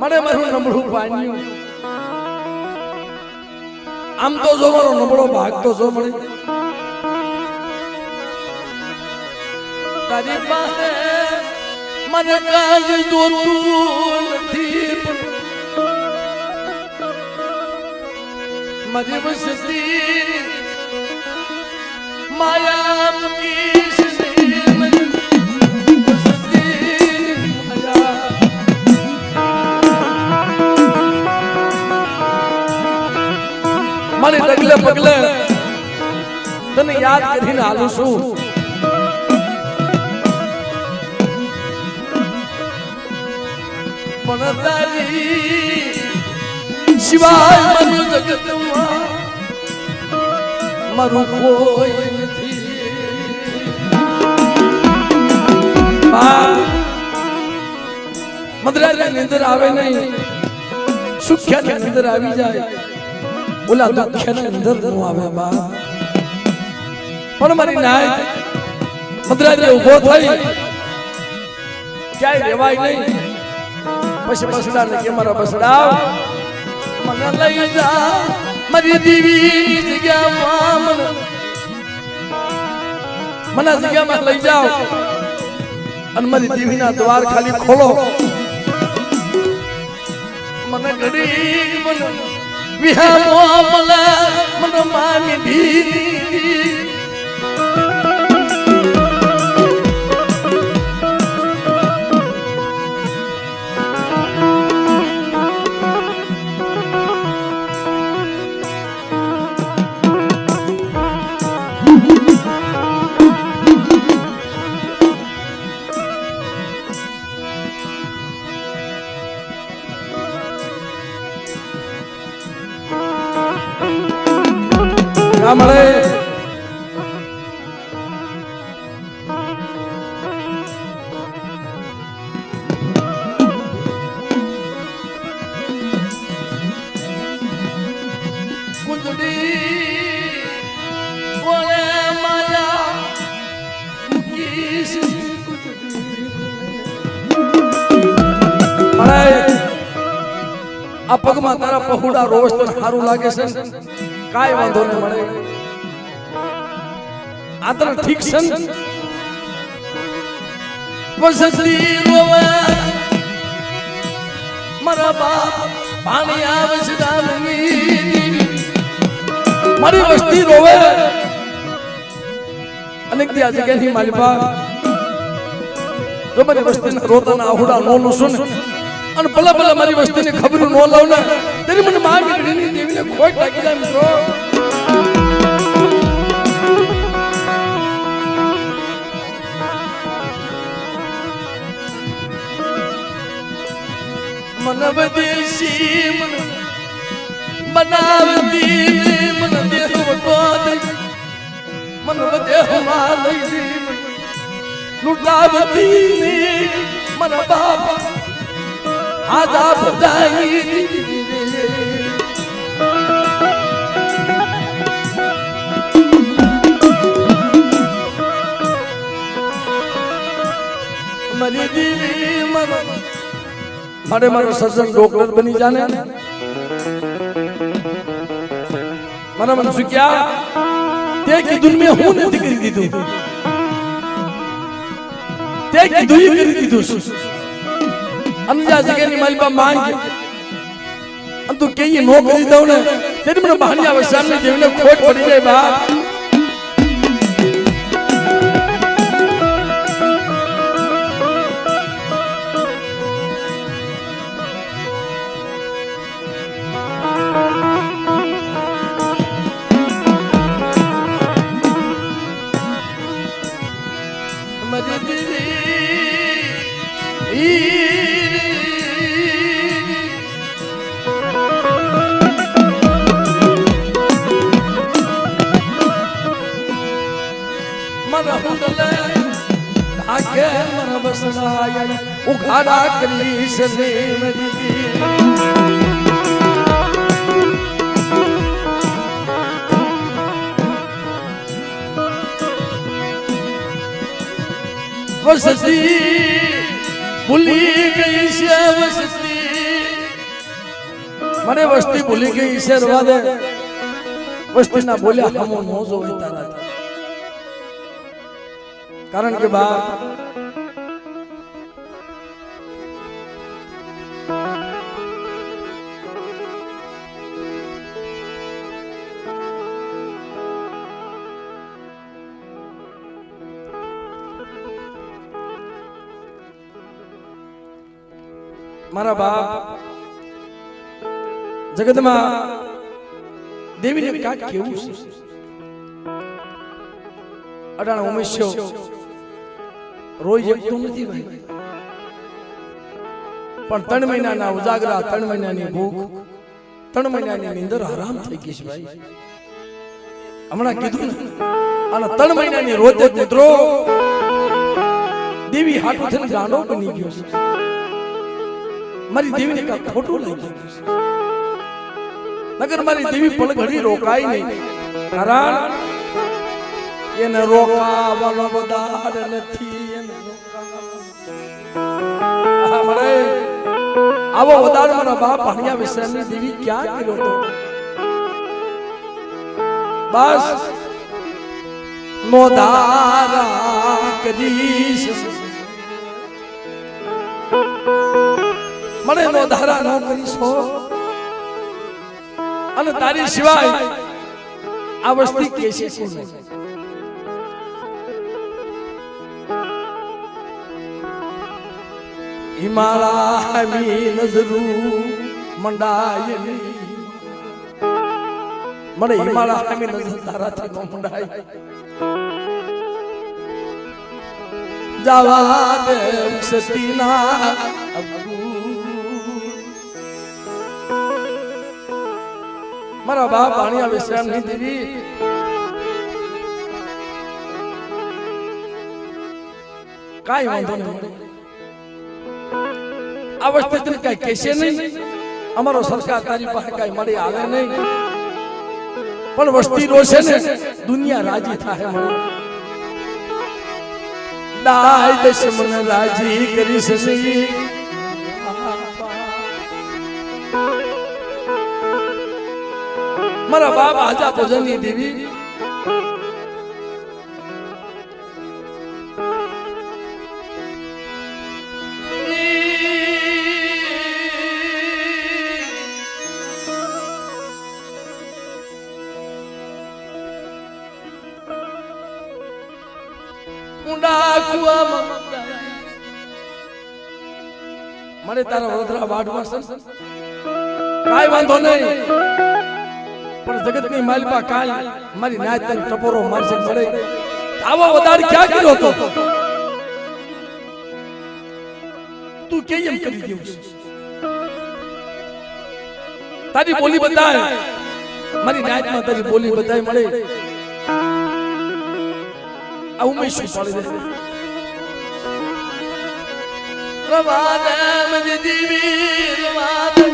મને મારું નબળું પાન્યું આમ તો જો મારો નબળો ભાગ તો જો મળે. તારી પાસે મને કાજ જોતું નથી વસતી માયા મારી ડગલે પગલે તને યાદ કરીને હાલું છું. પણ તારી શિવાય મને જગતમાં મારું કોઈ નથી. મદ્રાની નિંદર આવે નહીં. સુખ્યા નિંદર આવી જાય. ઓલા દુખ્યાની અંદર ન આવે બા પણ મારી નાય મદ્રાજી ઊભો થઈ. ક્યાંય રેવાય નહીં. પછી બસડા ને કે મારા બસડા મને લઈ જા. મારી દીવી જગ્યામાં મને. મને જગ્યામાં લઈ જાઓ. અને મારી દીવીના દ્વાર ખાલી ખોલો. મને મને મામી દીદી મળે આ પગમાં તારા પહુડા રોજ તો સારું લાગે છે? કાંઈ વાંધો નહીં મળે. આ તને ઠીક છે? ને? વસતી રોવે. મારા બાપ પાણી આવશે છે મારી વસ્તી રોવે. અનેક દી આ જગ્યાની મારી બા જો મારી વસ્તીના રોતાના આહુડા નો નું ને અને ભલા ભલા મારી વસ્તીને ખબર ન લાવ ને, તેની મને મા મીઠડીની દેવીને ખોટ લાગી જાય મિત્રો. મન વિદેશી મન બનાવતી મન દેહ વટો મન દેહમાં લઈ જઈ લૂંટાવતી મન બાપા આજા બધાઈ મારી મારે મારો સર્જન ડોક્ટર બની જાને. મને મન શું ક્યાં? તે કીધું મેં હું નથી કરી દીધું. તે કીધું કરી દીધું અંજા જગ્યાની મારી પાસે માંગ અને તું કહીએ નોકરી દઉં ને તેથી મને બહાની આવે, સામે દેવને ખોટ પડી જાય બા આડા કૃષ્ણ વસતી ભૂલી ગઈ છે વસતી મને વસ્તી ભૂલી ગઈ છે રવા દે વસ્તી ના બોલ્યા હમો નો જોઈ તારા કારણ કે બા જગતમાં દેવીને કાંઈક કેવું છે? અટાણા ઉમેશ્યો, રોજ એકતું નથી ભાઈ. પણ ત્રણ મહિનાના ઉજાગરા, ત્રણ મહિનાની ભૂખ, ત્રણ મહિનાની નીંદર આરામ થઈ ગઈ છે ભાઈ. હમણાં કીધું ને, અને ત્રણ મહિનાની રોતે મિત્રો દેવી હાટું થઈને ગાંડો બની ગયો છે. મારી દેવીને કાંઈ ખોટું લાગી ગયું છે. નગર મારી દેવી પણ ઘડી રોકાય નહીં. કારણ એને રોકાવાનો બદાર નથી એને રોકાવાનો. આવો વધાર મારા બાપ ભાણિયા વિશ્રામની દેવી ક્યાં કર્યો તો બસ મોધારા કરીશ. મને નો ધારા ન કરીશો. અને તારી સિવાય આ વસ્તી કે છે હિમાલયની નજરું મંડાયની મને હિમાલયની નજર તારાથી નો મંડાય. જવા દે સતીના મારા બાપ પાણીયા વિશ્રામ નહીં દીધી. કાઈ વાંધો નહીં. આ વસ્તુ તને કઈ કહેશે નહીં? અમારો સરકાર તારી પાસે કઈ મળી, આવે નહીં. પણ વસ્તી રોશે ને, દુનિયા રાજી થાય દાય દશ મન રાજી કરીશ નહીં. મારા બાપ આજા ભોજનની દેવી. મને તારા વડોદરા છે કાઈ વાંધો નહીં. જગતની માલપા કાલ મારી નાચ તને ટપોરો મારશે મળે. આવો વધારે ક્યાં કર્યો હતો? તું કે એમ કરી દેવું? તારી બોલી બતાય મારી નાચમાં તારી બોલી બતાય મળે. આ ઉમેશ શું પાડી દે રવાદે મજ દીવી રવાદે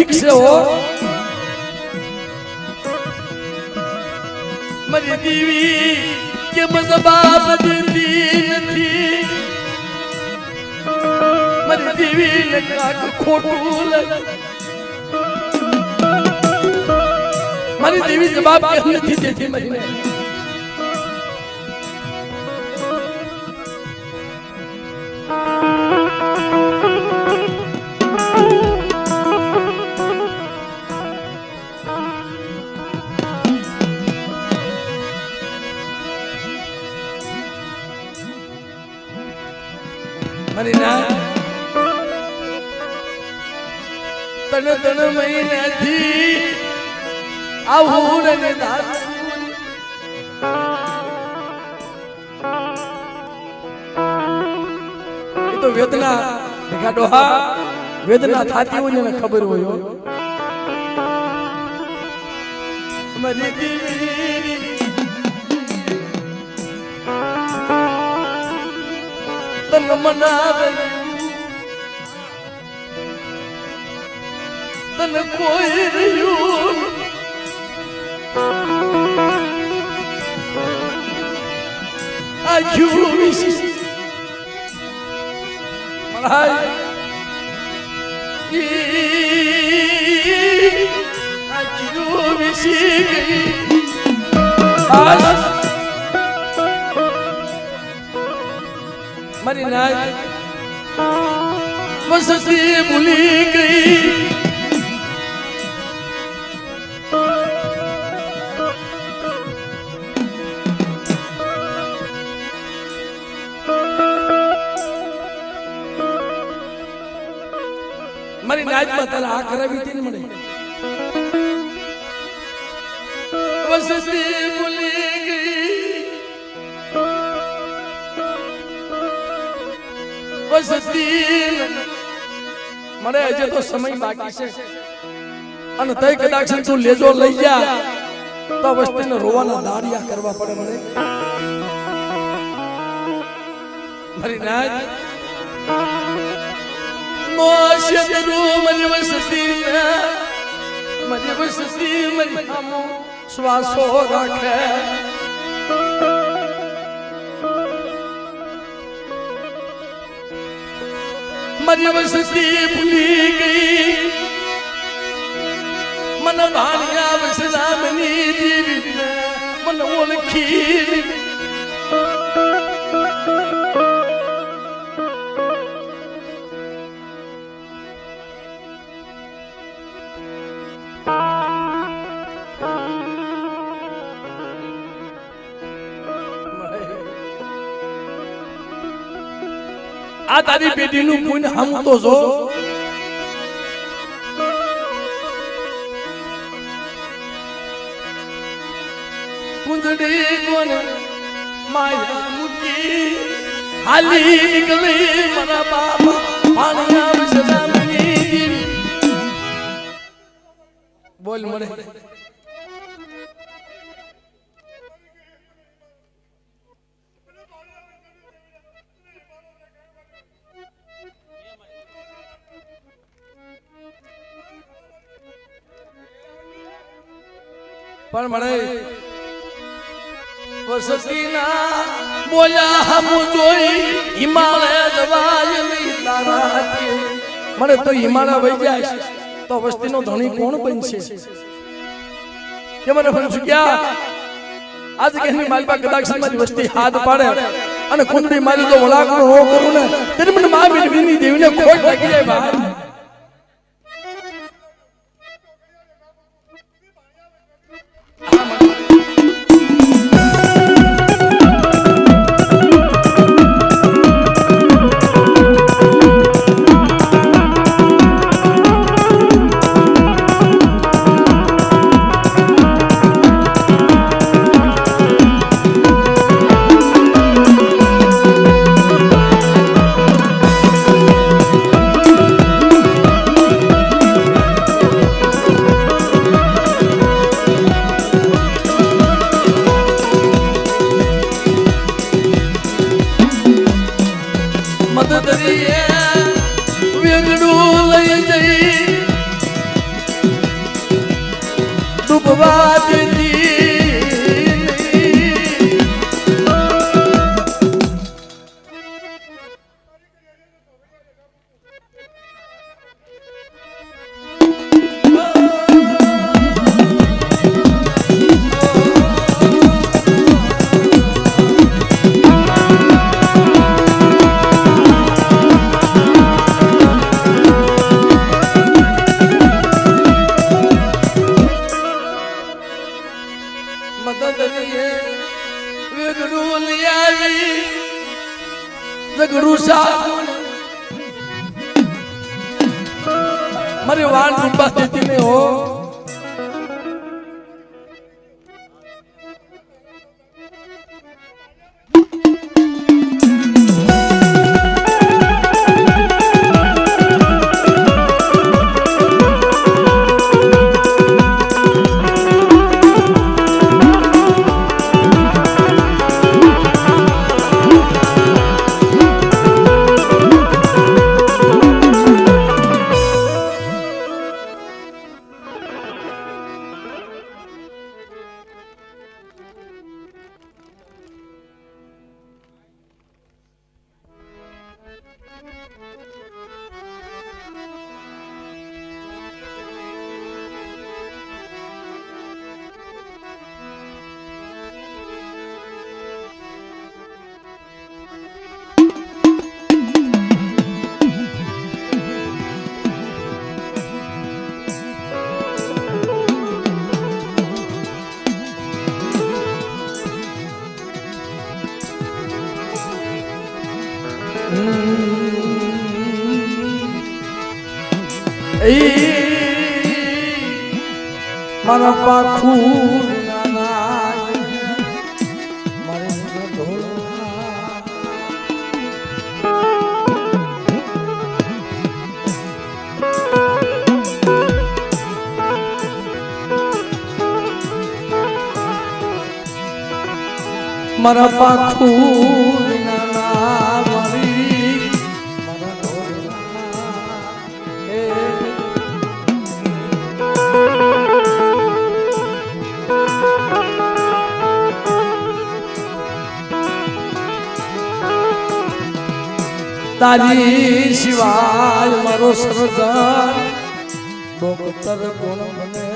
બીક છે હો. મારી દીવી કે મજબાબ દેતી નથી. મારી ખોટું લાગે મારી દેવી જવાબ નથી દેતી મને તણ તણ મહિનાથી આવું ને તો વેદના ભેગા ડોહા, વેદના થાતી હોય ને ખબર હોય મરી દીવી તન મનાવે. તન કોઈ રહ્યું આખું વિશે મળાય ઈ આખું વિશે આજ મારી નાય વસતી ભૂલી ગઈ. તારે આ કરાવી હતી ને મને. વસતી હજે તો સમય બાકી છે. અને તય કદાચ તું લેજો લઈ જા. તો વસ્તીને રોવાના દાડિયા કરવા પડે મને. મારી મને વસતી મને આમો શ્વાસો રાખે. મારી વસતી ભૂલી ગઈ. મન ભાણિયા વસરામની દેવી મન ઓળખી આ તારી બેટીનું પુણ્ય હમ તો જો. કુંદડી કોને માયા મૂકી. હાલી નીકળી મારા બાપા, પાણી આવશે બોલ મળે પણ મને વસતીના બોલ્યા હું જોઈ હિમાલય જવાય નહીં તારા મને તો હિમાલય વહી જાય. તો વસ્તીનો ધણી કોણ બનશે? કે મને પૂછ્યું ક્યાં આજ કે એની માલપા કદાચ મારી વસ્તી હાથ પાડે અને કુંડળી મારી તો વળાકનો હો કરું ને. તેની મને મા વિની દેવીને ખોટ લાગી જાય ભાઈ જઈ ડૂબવા વેગડું લઈ આવી વેગડું સાગું મારી વાળ ડૂબા દેતી નહીં હો. મારા પાખું મારા પાખું તારી શિવાય મારો સરદાર. ડોક્ટર કોણ મને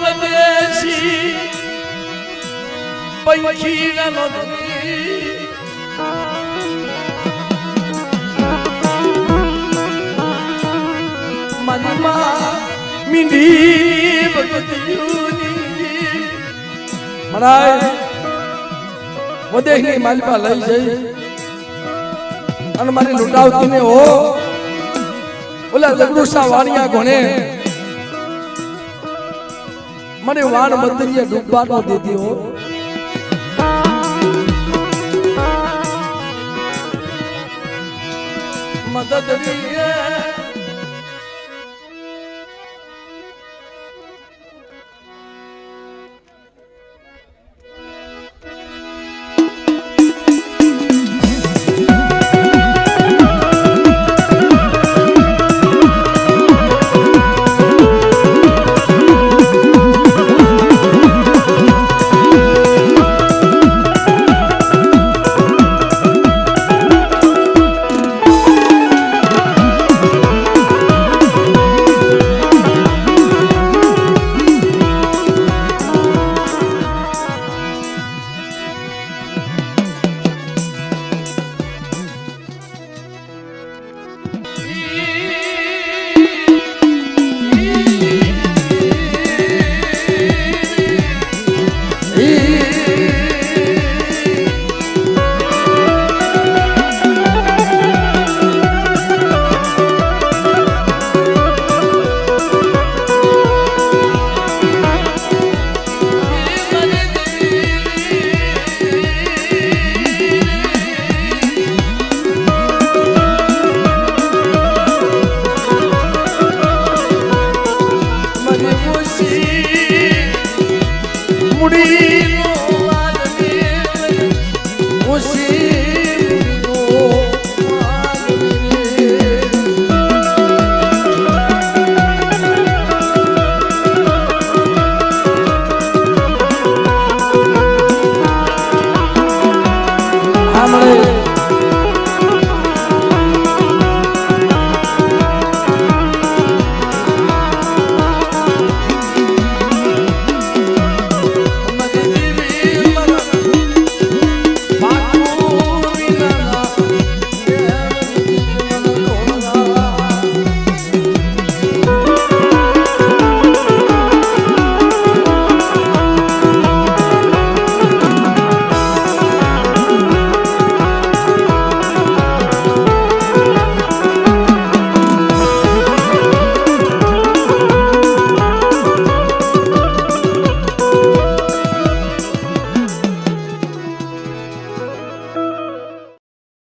દેશી પંખી નદી મનમાં મીંડી ભગત જૂની મરાય વદેહની માલિપા લઈ જઈ અને મારી લૂંટાવતી ને ઓ ઓલા લગડુસા વાણિયા ઘોણે મને વાણ મંદિરે ડૂબવાનો ન દેતી